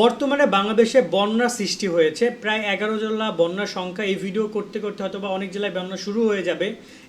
বর্তমানে বাংলাদেশে বন্যা সৃষ্টি হয়েছে। প্রায় এগারো জেলা বন্যার সংখ্যা এই ভিডিও করতে করতে হয়তো বা অনেক জেলায় বন্যা শুরু হয়ে যাবে।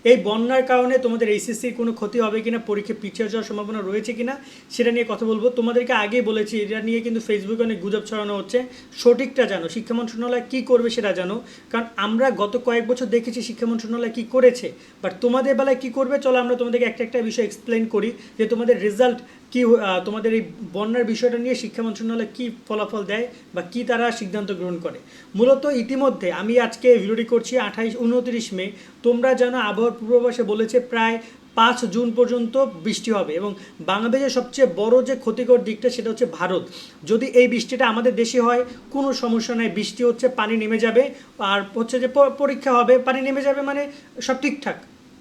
এই বন্যার কারণে তোমাদের এইচএসসির কোনো ক্ষতি হবে কিনা, পরীক্ষা পিছিয়ে যাওয়ার সম্ভাবনা রয়েছে কিনা, সেটা নিয়ে কথা বলব। তোমাদেরকে আগেই বলেছি, এটা নিয়ে কিন্তু ফেসবুকে অনেক গুজব ছড়ানো হচ্ছে। সঠিকটা জানো, শিক্ষা মন্ত্রণালয় কী করবে সেটা জানো। কারণ আমরা গত কয়েক বছর দেখেছি শিক্ষা মন্ত্রণালয় কী করেছে বাট তোমাদের বেলায় কী করবে, চলো আমরা তোমাদেরকে একটা একটা বিষয় এক্সপ্লেন করি যে তোমাদের রেজাল্ট কি তোমাদের এই বন্যার বিষয়টা নিয়ে শিক্ষা মন্ত্রণালয় কী ফলাফল দেয় বা কী তারা সিদ্ধান্ত গ্রহণ করে? মূলত ইতিমধ্যে আমি আজকে ভিডিওটি করছি আঠাইশ, উনত্রিশ মে। তোমরা জানো আবহাওয়ার পূর্বাভাসে বলেছে প্রায় পাঁচ জুন পর্যন্ত বৃষ্টি হবে এবং বাংলাদেশের সবচেয়ে বড় যে ক্ষতিকর দিকটা সেটা হচ্ছে ভারত। যদি এই বৃষ্টিটা আমাদের দেশে হয়, কোনো সমস্যা নাই। বৃষ্টি হচ্ছে, পানি নেমে যাবে। আর হচ্ছে যে পরীক্ষা হবে, পানি নেমে যাবে মানে সব ঠিকঠাক।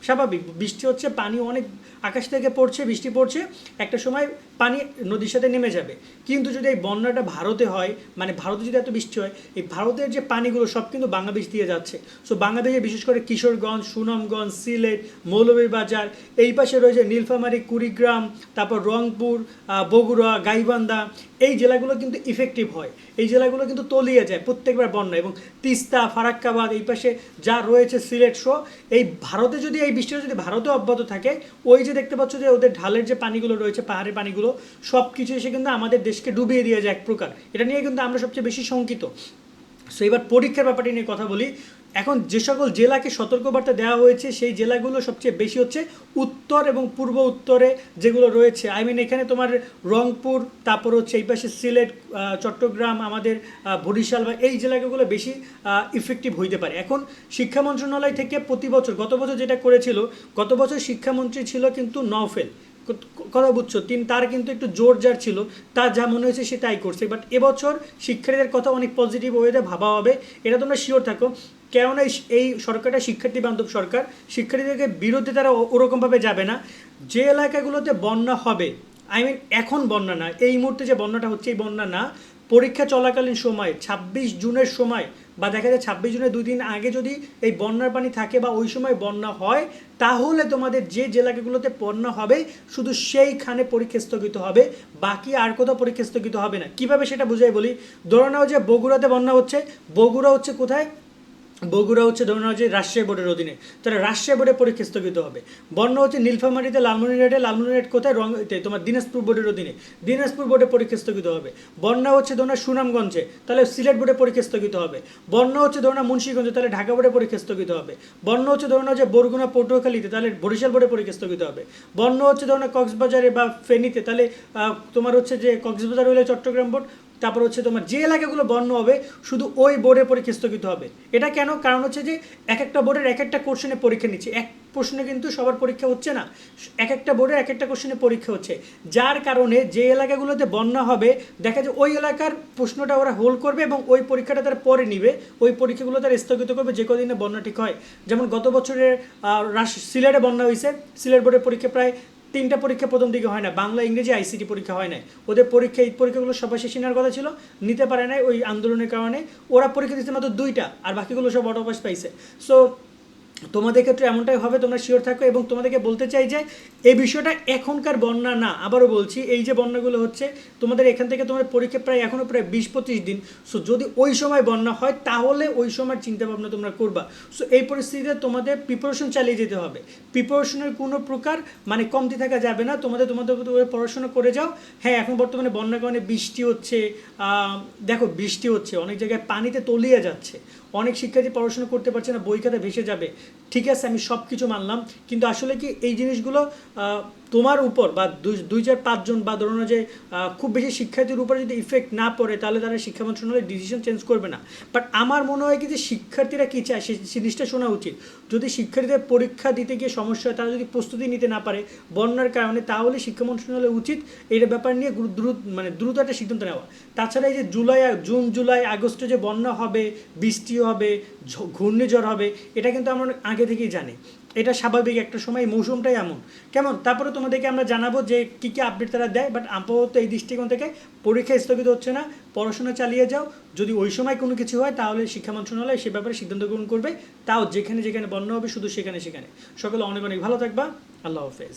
স্বাভাবিক। বৃষ্টি হচ্ছে, পানি অনেক, আকাশ থেকে পড়ছে, বৃষ্টি পড়ছে, একটা সময় পানি নদীর সাথে নেমে যাবে। কিন্তু যদি এই বন্যাটা ভারতে হয় মানে ভারতে যদি এত বৃষ্টি হয়, এই ভারতের যে পানিগুলো সব কিন্তু বাংলাদেশ দিয়ে যাচ্ছে। সো বাংলাদেশে বিশেষ করে কিশোরগঞ্জ, সুনামগঞ্জ, সিলেট, মৌলভীবাজার, এই পাশে রয়েছে নীলফামারী, কুড়িগ্রাম, তারপর রংপুর বগুড়া, গাইবান্ধা, এই জেলাগুলো কিন্তু ইফেক্টিভ হয়। এই জেলাগুলো কিন্তু তলিয়ে যায় প্রত্যেকবার বন্যা। এবং তিস্তা, ফারাক্কাবাদ, এই পাশে যা রয়েছে সিলেট সহ, এই ভারতে যদি এই বৃষ্টিটা যদি ভারতে অব্যাহত থাকে, ওই যে দেখতে পাচ্ছ যে ওদের ঢালের যে পানিগুলো রয়েছে, পাহাড়ের পানিগুলো সব কিছু এসে কিন্তু আমাদের দেশকে ডুবিয়ে দিয়ে যায় এক প্রকার। এটা নিয়ে কিন্তু আমরা সবচেয়ে বেশি শঙ্কিত। সো এবার পরীক্ষার ব্যাপারটি নিয়ে কথা বলি। এখন যে সকল জেলাকে সতর্কবার্তা দেওয়া হয়েছে, সেই জেলাগুলো সবচেয়ে বেশি হচ্ছে উত্তর এবং পূর্ব উত্তরে যেগুলো রয়েছে। আই মিন এখানে তোমার রংপুর, তারপর হচ্ছে এই পাশে সিলেট চট্টগ্রাম, আমাদের বরিশাল বা এই জেলাগুলো বেশি ইফেক্টিভ হইতে পারে। এখন শিক্ষা মন্ত্রণালয় থেকে প্রতি বছর, গত বছর যেটা করেছিল, গত বছর শিক্ষামন্ত্রী ছিল কিন্তু নওফেল। কথা বুঝছ? তিন, তার কিন্তু একটু জোর যার ছিল। তার যা মনে হয়েছে সে তাই করছে। বাট এবছর শিক্ষার্থীদের কথা অনেক পজিটিভ ওয়েতে ভাবা হবে। এটা তোমরা শিওর থাকো। কেননা এই- সরকারটা শিক্ষার্থী বান্ধব সরকার। শিক্ষার্থীদেরকে বিরুদ্ধে তারা ওরকমভাবে যাবে না। যে এলাকাগুলোতে বন্যা হবে আই মিন এখন বন্যা না, এই মুহূর্তে যে বন্যাটা হচ্ছে এই বন্যা না, পরীক্ষা চলাকালীন সময়, ছাব্বিশ জুনের সময়, বা দেখা যায় ছাব্বিশ জুনের দুই দিন আগে যদি এই বন্যার পানি থাকে বা ওই সময় বন্যা হয়, তাহলে তোমাদের যে জেলাগুলোতে বন্যা হবে, শুধু সেইখানে পরীক্ষা স্থগিত হবে, বাকি আর কোথাও পরীক্ষা স্থগিত হবে না। কীভাবে সেটা বুঝাই বলি? ধরে নাও যে বগুড়াতে বন্যা হচ্ছে, বগুড়া হচ্ছে কোথায়? বগুড়া হচ্ছে ধরে নাও যে রাজশাহী বোর্ডের অধীনে। তাহলে রাজশাহী বোর্ডে পরীক্ষা স্থগিত হবে। বন্যা হচ্ছে নীলফামারীতে লালমনিরহাটে, লালমনিরহাট কোথায় রং তোমার দিনাজপুর বোর্ডের অধীনে। দিনাজপুর বোর্ডে পরীক্ষা স্থগিত হবে। বন্যা হচ্ছে ধরুন সুনামগঞ্জে, তাহলে সিলেট বোর্ডে পরীক্ষা স্থগিত হবে। বন্যা হচ্ছে ধরুন মুন্সিগঞ্জে, তাহলে ঢাকা বোর্ডে পরীক্ষা স্থগিত হবে। বন্যা হচ্ছে ধরুন যে বরগুনা, পটুয়াখালীতে, তাহলে বরিশাল বোর্ডে পরীক্ষা স্থগিত হবে। বন্যা হচ্ছে ধরুন কক্সবাজারে বা ফেনীতে, তাহলে তোমার হচ্ছে যে কক্সবাজার হলে চট্টগ্রাম বোর্ড তারপর হচ্ছে তোমার যে এলাকাগুলো বন্য হবে, শুধু ওই বোর্ডে পরীক্ষা স্থগিত হবে। এটা কেন? কারণ হচ্ছে যে এক একটা বোর্ডের এক একটা কোশ্চেনে পরীক্ষা নিচ্ছে। এক প্রশ্নে কিন্তু সবার পরীক্ষা হচ্ছে না। এক একটা বোর্ডের এক একটা কোশ্চেনে পরীক্ষা হচ্ছে। যার কারণে যে এলাকাগুলোতে বন্যা হবে, দেখা যায় ওই এলাকার প্রশ্নটা ওরা হোল্ড করবে এবং ওই পরীক্ষাটা তারা পরে নিবে। ওই পরীক্ষাগুলো তারা স্থগিত করবে যে কদিনে বন্যা ঠিক হয়। যেমন গত বছরের সিলেটে বন্যা হয়েছে। সিলেট বোর্ডের পরীক্ষা প্রায় তিনটা পরীক্ষা প্রথম দিকে হয় না, বাংলা, ইংরেজি আইসিটি পরীক্ষা হয় নাই। ওদের পরীক্ষা, এই পরীক্ষাগুলো সবাই শেষে নেওয়ার কথা ছিল, নিতে পারে নাই ওই আন্দোলনের কারণে। ওরা পরীক্ষা দিতে মাত্র দুইটা, আর বাকিগুলো সব অটোপাস পাইছে। সো তোমাদের ক্ষেত্রে এমনটাই হবে, তোমরা শিওর থাকো এবং তোমাদেরকে বলতে চাই যে এই বিষয়টা এখনকার বন্যা না, আবারও বলছি, এই যে বন্যাগুলো হচ্ছে, তোমাদের এখান থেকে তোমাদের পরীক্ষা প্রায় এখনও প্রায় বিশ পঁচিশ দিন। সো যদি ওই সময় বন্যা হয়, তাহলে ওই সময় চিন্তা ভাবনা তোমরা করবা। সো এই পরিস্থিতিতে তোমাদের প্রিপারেশন চালিয়ে যেতে হবে। প্রিপারেশনের কোনো প্রকার মানে কমতি থাকা যাবে না। তোমাদের তোমাদের পড়াশোনা করে যাও। হ্যাঁ এখন বর্তমানে বন্যার কারণে বৃষ্টি হচ্ছে দেখো বৃষ্টি হচ্ছে, অনেক জায়গায় পানিতে তলিয়ে যাচ্ছে। অনেক শিক্ষার্থী পড়াশোনা করতে পারছে না, বই খাতা ভেসে যাবে। ঠিক আছে আমি সব কিছু মানলাম। কিন্তু আসলে কি এই জিনিসগুলো তোমার উপর বা দুই দুই চার পাঁচজন বা ধরুন যে খুব বেশি শিক্ষার্থীর উপরে যদি ইফেক্ট না পড়ে, তাহলে তারা শিক্ষা মন্ত্রণালয় ডিসিশন চেঞ্জ করবে না। বাট আমার মনে হয় কি যে শিক্ষার্থীরা কী চায়? সেই জিনিসটা শোনা উচিত। যদি শিক্ষার্থীদের পরীক্ষা দিতে গিয়ে সমস্যা হয়, তারা যদি প্রস্তুতি নিতে না পারে বন্যার কারণে, তাহলে শিক্ষা মন্ত্রণালয় উচিত এই ব্যাপার নিয়ে দ্রুত মানে দ্রুত একটা সিদ্ধান্ত নেওয়া। তাছাড়া এই যে জুলাই জুন, জুলাই, আগস্টে যে বন্যা হবে, বৃষ্টি হবে ঘূর্ণিঝড় হবে, এটা কিন্তু আমরা আগে থেকেই জানি। এটা স্বাভাবিক একটা সময় মৌসুমটাই এমন। কেমন? তারপরে তোমাদেরকে আমরা জানাব যে কী কী আপডেট তারা দেয় বাট আপাতত এই দৃষ্টিকোণ থেকে পরীক্ষা স্থগিত হচ্ছে না, পড়াশোনা চালিয়ে যাও। যদি ওই সময় কোনো কিছু হয়, তাহলে শিক্ষা মন্ত্রণালয় সে ব্যাপারে সিদ্ধান্ত গ্রহণ করবে। তাও যেখানে যেখানে বন্যা হবে, শুধু সেখানে সেখানে। সকলে অনেক অনেক ভালো থাকবা। আল্লাহ হাফেজ।